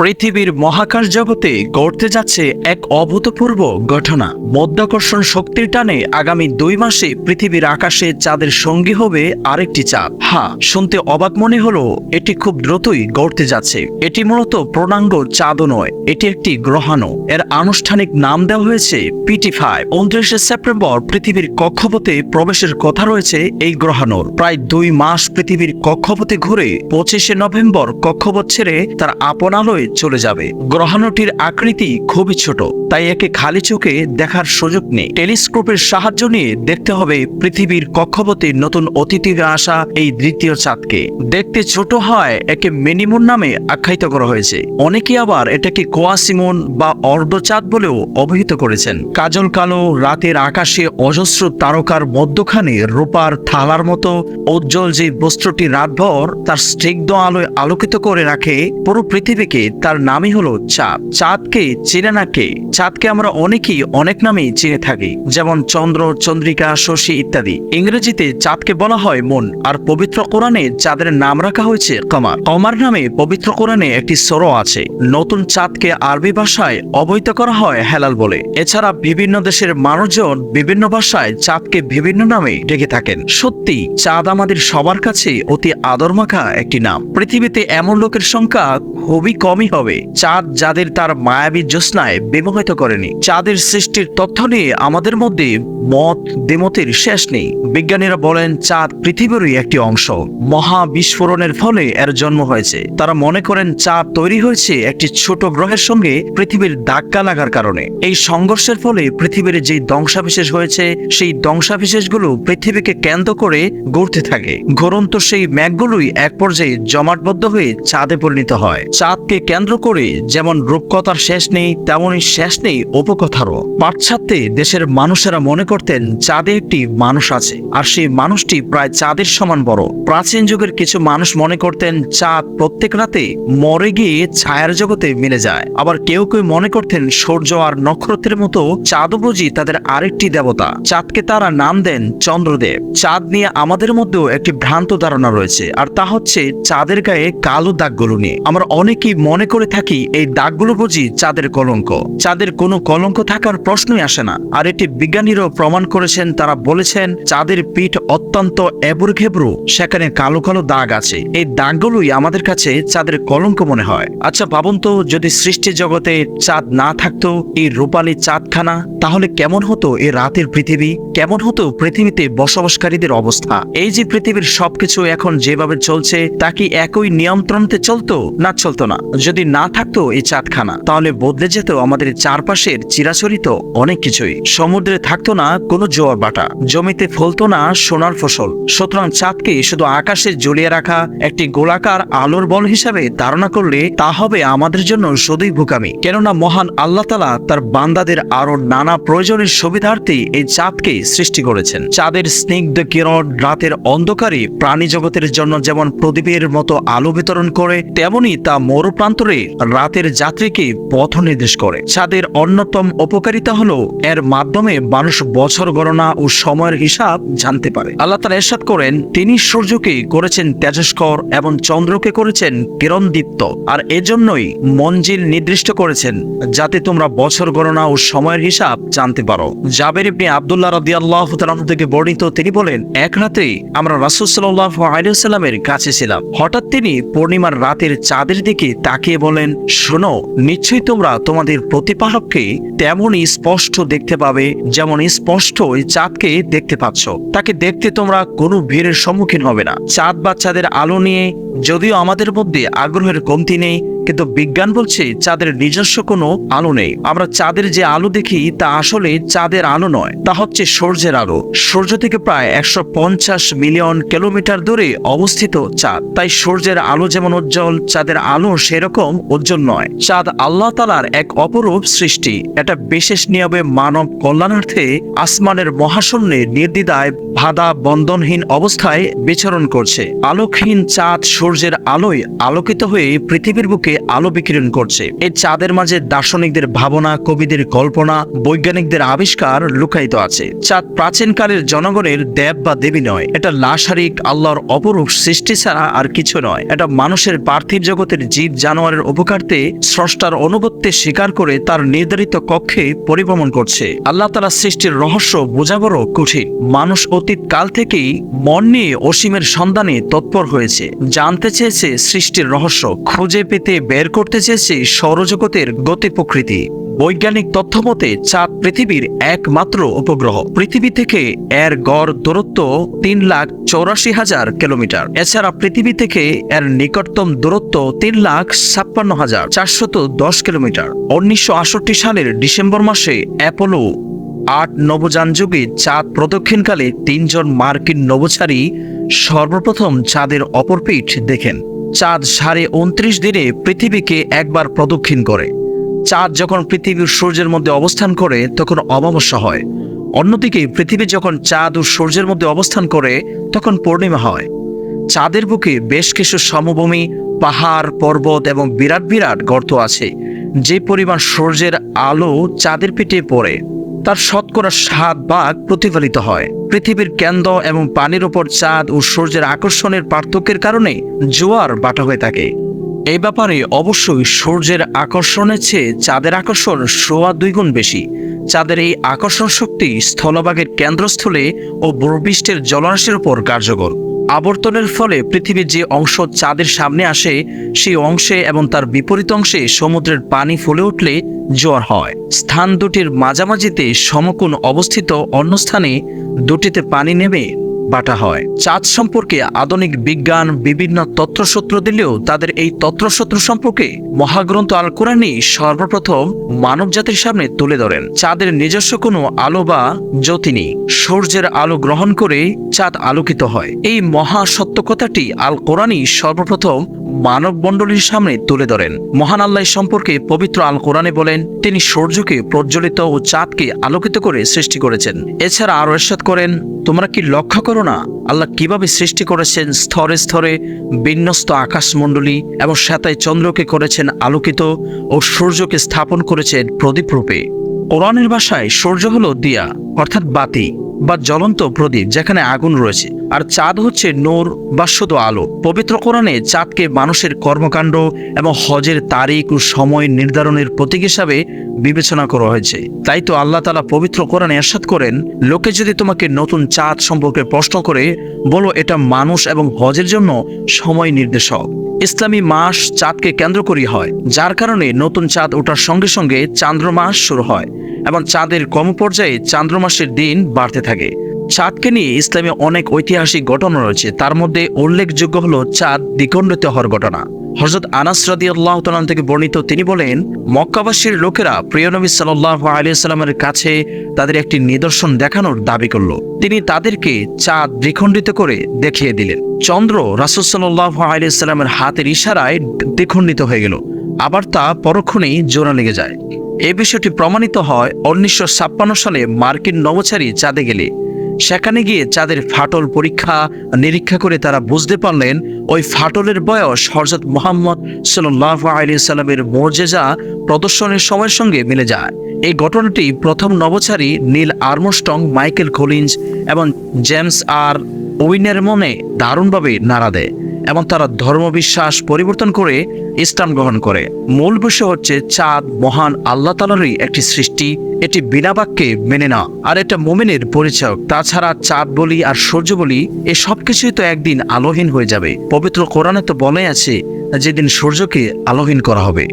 পৃথিবীর মহাকাশ জগতে ঘটতে যাচ্ছে এক অভূতপূর্ব ঘটনা। মধ্যাকর্ষণ শক্তির টানে আগামী দুই মাসে পৃথিবীর আকাশে চাঁদের সঙ্গী হবে আরেকটি চাঁদ। হ্যাঁ শুনতে অবাক মনে হলো, এটি খুব দ্রুতই গড়তে যাচ্ছে। এটি মূলত পূর্ণাঙ্গ চাঁদও নয়, এটি একটি গ্রহাণু। এর আনুষ্ঠানিক নাম দেওয়া হয়েছে পিটি ফাইভ উনত্রিশে সেপ্টেম্বর পৃথিবীর কক্ষপথে প্রবেশের কথা রয়েছে এই গ্রহাণুর। প্রায় দুই মাস পৃথিবীর কক্ষপথে ঘুরে পঁচিশে নভেম্বর কক্ষপথ ছেড়ে তার আপন চলে যাবে। গ্রহাণুটির আকৃতি খুবই ছোট, তাই একে খালি চোখে দেখার সুযোগ নেই। টেলিস্কোপের সাহায্য নিয়ে দেখতে হবে পৃথিবীর কক্ষপথে নতুন অতিথিরা আসা এই দ্বিতীয় চাঁদকে। দেখতে ছোট হয়, একে মিনিমুন নামে আখ্যায়িত করা হয়েছে। অনেকে আবার এটাকে কোয়াসিমন বা অর্ধচাঁদ বলেও অভিহিত করেছেন। কাজল কালো, রাতের আকাশে অজস্র তারকার মধ্যখানে রূপার থালার মতো উজ্জ্বল যে বস্ত্রটি রাতভর তার স্নিগ্ধ আলোয় আলোকিত করে রাখে, পুরো পৃথিবীকে তার নামই হলো চাঁদ। চাঁদকে চেনে না কে? চাঁদকে আমরা অনেকেই অনেক নামেই চিনে থাকি, যেমন চন্দ্র, চন্দ্রিকা, শশী ইত্যাদি। ইংরেজিতে চাঁদকে বলা হয় মন, আর পবিত্র কোরআনে চাঁদের নাম রাখা হয়েছে কমার। কমার নামে পবিত্র কোরআনে একটি সরো আছে। নতুন চাঁদকে আরবি ভাষায় অবহিত করা হয় হেলাল বলে। এছাড়া বিভিন্ন দেশের মানুষজন বিভিন্ন ভাষায় চাঁদকে বিভিন্ন নামে ডেকে থাকেন। সত্যি, চাঁদ আমাদের সবার কাছে অতি আদরমাখা একটি নাম। পৃথিবীতে এমন লোকের সংখ্যা খুবই কমই হবে। চাঁদ যাদের তার মায়াবী জ্যোৎস্নায় বিমোহিত করেনি। চাঁদের সৃষ্টির তথ্য নিয়ে আমাদের মধ্যে মত দেমতের শেষ নেই। বিজ্ঞানীরা বলেন, চাঁদ পৃথিবীরই একটি অংশ। মহা বিস্ফোরণের ফলে এর জন্ম হয়েছে। তারা মনে করেন, চাঁদ তৈরি হয়েছে একটি ছোট গ্রহের সঙ্গে পৃথিবীর ধাক্কা লাগার কারণে। এই সংঘর্ষের ফলে পৃথিবীর যে ধ্বংসাবিশেষ হয়েছে, সেই ধ্বংসাবিশেষগুলো পৃথিবীকে কেন্দ্র করে গড়তে থাকে। ঘুরন্ত সেই ম্যাগগুলোই এক পর্যায়ে জমাটবদ্ধ হয়ে চাঁদে পরিণত হয়। চাঁদকে কেন্দ্র করে যেমন রূপকথার শেষ নেই, তেমনই শেষ নেই উপকথারও পাশ্চাত্যে দেশের মানুষেরা মনে করতেন চাঁদে একটি মানুষ আছে, আর সেই মানুষটি প্রায় চাঁদের সমান বড়। প্রাচীন যুগের কিছু মানুষ মনে করতেন চাঁদ প্রত্যেক রাতে মরে গিয়ে ছায়ার জগতে মিলে যায়। আবার কেউ কেউ মনে করতেন সূর্য আর নক্ষত্রের মতো চাঁদ বুঝি তাদের আরেকটি দেবতা। চাঁদকে তারা নাম দেন চন্দ্রদেব। চাঁদ নিয়ে আমাদের মধ্যেও একটি ভ্রান্ত ধারণা রয়েছে, আর তা হচ্ছে চাঁদের গায়ে কালো দাগগুলো নিয়ে। আমরা অনেকেই মনে করে থাকি, এই দাগগুলো বুঝি চাঁদের কলঙ্ক। চাঁদের কোনো কলঙ্ক থাকার প্রশ্নই আসে না। আর এটি বিজ্ঞানীরাও প্রমাণ করেছেন, তারা বলেছেন, চাঁদের পিঠ অত্যন্ত এবুর ঘেবরু সেখানে কালো কালো দাগ আছে। এই দাগগুলোই আমাদের কাছে চাঁদের কলঙ্ক মনে হয়। আচ্ছা ভাবুন তো, যদি সৃষ্টি জগতে চাঁদ না থাকতো, এই রূপালী চাঁদখানা, তাহলে কেমন হতো এই রাতের পৃথিবী? কেমন হতো পৃথিবীতে বসবাসকারীদের অবস্থা? এই যে পৃথিবীর সবকিছু এখন যেভাবে চলছে, তা কি একই নিয়ন্ত্রণতে চলতো, না চলতো না? যদি না থাকতো এই চাঁদখানা, তাহলে বদলে যেত আমাদের চারপাশের চিরাচরিত অনেক কিছুই। সমুদ্রে থাকতো না কোনো জোয়ার বাটা, জমিতে ফলতো না সোনার ফসল। সুতরাং চাঁদকে শুধু আকাশে জ্বলিয়ে রাখা, একটি গোলাকার আলোর বল হিসাবে ধারণা করলে তা হবে আমাদের জন্য শুধুই বোকামি কেননা মহান আল্লাহ তালা তার বান্দাদের আরও নানা প্রয়োজনের সুবিধার্থে এই চাঁদকে সৃষ্টি করেছেন। চাঁদের স্নিগ্ধ কিরণ রাতের অন্ধকারে প্রাণী জগতের জন্য যেমন প্রদীপের মতো আলো বিতরণ করে, তেমনি তা মরুপ্রান্তরে রাতের যাত্রীকে পথ নির্দেশ করে। চাঁদের অন্যতম উপকারিতা হলো, এর মাধ্যমে মানুষ বছর গণনা ও সময়ের হিসাব জানতে পারে। আল্লাহ তালা এরশাদ করেন, তিনি সূর্যকে করেছেন তেজস্কর এবং চন্দ্রকে করেছেন কিরণদীপ্ত, আর এজন্যই মঞ্জিল নির্দিষ্ট করেছেন, যাতে তোমরা বছর গণনা ও সময়ের হিসাব জানতে পারো। জাবের ইবনে আব্দুল্লাহ রাদিয়াল্লাহু তাআলা থেকে বর্ণিত, তিনি বলেন, এক রাতে আমরা রাসূল সাল্লাল্লাহু আলাইহি সাল্লামের কাছে ছিলাম। হঠাৎ তিনি পূর্ণিমার রাতের চাঁদের দিকে তাকিয়ে বলেন শোনো, নিশ্চয়ই তোমরা তোমাদের প্রতিপালককে তেমনই স্পষ্ট দেখতে পাবে যেমন স্পষ্ট ওই চাঁদকে দেখতে পাচ্ছ। তাকে দেখতে তোমরা কোনো ভিড়ের সম্মুখীন হবে না। চাঁদ বাচ্চাদের আলো নিয়ে যদিও আমাদের মধ্যে আগ্রহের কমতি নেই কিন্তু বিজ্ঞান বলছে চাঁদের নিজস্ব কোনো আলো নেই। আমরা চাঁদের যে আলো দেখি, তা আসলে চাঁদের আলো নয়, তা হচ্ছে সূর্যের আলো। সূর্য থেকে প্রায় একশো পঞ্চাশ মিলিয়ন কিলোমিটার দূরে অবস্থিত চাঁদ। তাই সূর্যের আলো যেমন উজ্জ্বল, চাঁদের আলো সেরকম উজ্জ্বল নয়। চাঁদ আল্লাহ তালার এক অপরূপ সৃষ্টি। এটা বিশেষ নিয়মে মানব কল্যাণার্থে আসমানের মহাশূন্যে নির্দ্বিধায় ভাদা বন্ধনহীন অবস্থায় বিচরণ করছে। আলোকহীন চাঁদ সূর্যের আলোয় আলোকিত হয়ে পৃথিবীর বুকে আলো বিকিরণ করছে। এই চাঁদের মাঝে দার্শনিকদের ভাবনা, কবিদের কল্পনা, বৈজ্ঞানিকদের আবিষ্কার লুকায়িত আছে। চাঁদ প্রাচীনকালের জনগণের দেব বা দেবী নয়। এটা লাশারিক, আল্লাহর অপরূপ সৃষ্টি ছাড়া আর কিছু নয়। এটা মানুষের পার্থিব জগতের জীব জানোয়ারের উপকার্তে স্রষ্টার অনুগত্যে স্বীকার করে তার নির্ধারিত কক্ষে পরিভ্রমণ করছে। আল্লাহ তালা সৃষ্টির রহস্য বোঝা বড় কঠিন। মানুষ অতীত কাল থেকেই মন নিয়ে অসীমের সন্ধানে তৎপর হয়েছে। জানতে চেয়েছে সৃষ্টির রহস্য। খুঁজে পেতে বের করতে চেয়েছে সৌরজগতের গতি প্রকৃতি। বৈজ্ঞানিক তথ্য মতে চাঁদ পৃথিবীর একমাত্র উপগ্রহ। পৃথিবী থেকে এর গড় দূরত্ব তিন লাখ চৌরাশি হাজার কিলোমিটার। এছাড়া পৃথিবী থেকে এর নিকটতম দূরত্ব তিন লাখ ছাপ্পান্ন হাজার চারশত দশ কিলোমিটার। উনিশশো আটষট্টি সালের ডিসেম্বর মাসে অ্যাপোলো আট নবযান যুগে চাঁদ প্রদক্ষিণকালে তিনজন মার্কিন নভোচারী সর্বপ্রথম চাঁদের অপর পিঠ দেখেন। চাঁদ সাড়ে উনত্রিশ দিনে পৃথিবীকে একবার প্রদক্ষিণ করে। চাঁদ যখন পৃথিবীর সূর্যের মধ্যে অবস্থান করে, তখন অমাবস্যা হয়। অন্যদিকে, পৃথিবী যখন চাঁদ ও সূর্যের মধ্যে অবস্থান করে, তখন পূর্ণিমা হয়। চাঁদের বুকে বেশ কিছু সমভূমি, পাহাড়, পর্বত এবং বিরাট বিরাট গর্ত আছে, যে পরিমাণ সূর্যের আলো চাঁদের পিঠে পড়ে। তার শতকরা সাত ভাগ প্রতিফলিত হয়। পৃথিবীর কেন্দ্র এবং পানির ওপর চাঁদ ও সূর্যের আকর্ষণের পার্থক্যের কারণে জোয়ার বাটা হয়ে থাকে। এই ব্যাপারে অবশ্যই সূর্যের আকর্ষণের চেয়ে চাঁদের আকর্ষণ সোয়া দুইগুণ বেশি। চাঁদের এই আকর্ষণ শক্তি স্থলভাগের কেন্দ্রস্থলে ও ভূপৃষ্ঠের জলরাশির উপর কার্যকর। আবর্তনের ফলে পৃথিবীর যে অংশ চাঁদের সামনে আসে, সেই অংশে এবং তার বিপরীত অংশে সমুদ্রের পানি ফুলে উঠলে জ্বর হয়। স্থান দুটির মাঝামাঝিতে সমকোণ অবস্থিত, অন্য স্থানে দুটিতে পানি নেমে বাটা হয়। চাঁদ সম্পর্কে আধুনিক বিজ্ঞান, বিভিন্ন তত্ত্বসূত্র দিলেও তাদের এই তত্ত্বসূত্র সম্পর্কে মহাগ্রন্থ আল কোরআনই সর্বপ্রথম মানব জাতির সামনে তুলে ধরেন। চাঁদের নিজস্ব কোনো আলো বা জ্যোতি নেই। সূর্যের আলো গ্রহণ করে চাঁদ আলোকিত হয়। এই মহা সত্য কথাটি আল কোরআনই সর্বপ্রথম মানব মণ্ডলীর সামনে তুলে ধরেন। মহান আল্লাহ সম্পর্কে পবিত্র আল কোরআনে বলেন, তিনি সূর্যকে প্রজ্বলিত ও চাঁদকে আলোকিত করে সৃষ্টি করেছেন। এছাড়া আরও এরশাদ করেন, তোমরা কি লক্ষ্য করো না। আল্লাহ কীভাবে সৃষ্টি করেছেন স্তরে স্তরে বিন্যস্ত আকাশমণ্ডলী এবং শ্বেতায় চন্দ্রকে করেছেন আলোকিত ও সূর্যকে স্থাপন করেছেন প্রদীপ রূপে। কোরআনের ভাষায় সূর্য হল দিয়া, অর্থাৎ বাতি, বা জ্বলন্ত প্রদীপ, যেখানে আগুন রয়েছে। আর চাঁদ হচ্ছে নোর বা শুধু আলো। পবিত্র কোরআনে চাঁদকে মানুষের কর্মকাণ্ড এবং হজের তারিখ ও সময় নির্ধারণের প্রতীক হিসাবে বিবেচনা করা হয়েছে। তাই তো আল্লাহ তালা পবিত্র কোরআনে এরশাদ করেন, লোকে যদি তোমাকে নতুন চাঁদ সম্পর্কে প্রশ্ন করে, বলো এটা মানুষ এবং হজের জন্য সময় নির্দেশক। ইসলামী মাস চাঁদকে কেন্দ্র করি হয়, যার কারণে নতুন চাঁদ ওঠার সঙ্গে সঙ্গে চান্দ্রমাস শুরু হয় এবং চাঁদের কম পর্যায়ে চান্দ্রমাসের দিন বাড়তে থাকে। চাঁদকে নিয়ে ইসলামে অনেক ঐতিহাসিক ঘটনা রয়েছে। তার মধ্যে উল্লেখযোগ্য হল চাঁদ দ্বিখণ্ডিত হওয়ার ঘটনা। হজরত আনাস রাদি আল্লাহ থেকে বর্ণিত, তিনি বলেন, মক্কাবাসীর লোকেরা প্রিয় নবী সাল্লাহ আলিয়াল্লামের কাছে তাদের একটি নিদর্শন দেখানোর দাবি করল। তিনি তাদেরকে চাঁদ দ্বিখণ্ডিত করে দেখিয়ে দিলেন। চন্দ্র রাসুল সাল্লাহ আলিয়াল্লামের হাতের ইশারায় দ্বিখণ্ডিত হয়ে গেল। আবার তা পরক্ষণেই জোড়া লেগে যায়। এ বিষয়টি প্রমাণিত হয় উনিশশো ছাপ্পান্ন সালে মার্কিন নভোচারী চাঁদে গেলে। সেখানে গিয়ে চাঁদের ফাটল পরীক্ষা, নিরীক্ষা করে তারা বুঝতে পারলেন ওই ফাটলের বয়স হরজত মোহাম্মদ সাল্লাহ আলী সাল্লামের মর্যাদা প্রদর্শনের সময়ের সঙ্গে মিলে যায়। এই ঘটনাটি প্রথম নবচারী নীল আর্মস্টং মাইকেল কলিন্স এবং জেমস আর ওইনের মনে দারুণভাবে নাড়া দেয়। এবং তারা ধর্মবিশ্বাস পরিবর্তন করে ইসলাম গ্রহণ করে। মূল বিষয় হচ্ছে চাঁদ, মহান আল্লাহ তালারই একটি সৃষ্টি। এটি বিনা বাক্যে মেনে না। আর এটা মোমেনের পরিচয়। তাছাড়া চাঁদ বলি আর সূর্য বলি, এ সবকিছুই তো একদিন আলোহীন হয়ে যাবে। পবিত্র কোরআনে তো বলে আছে, যেদিন সূর্যকে আলোহীন করা হবে।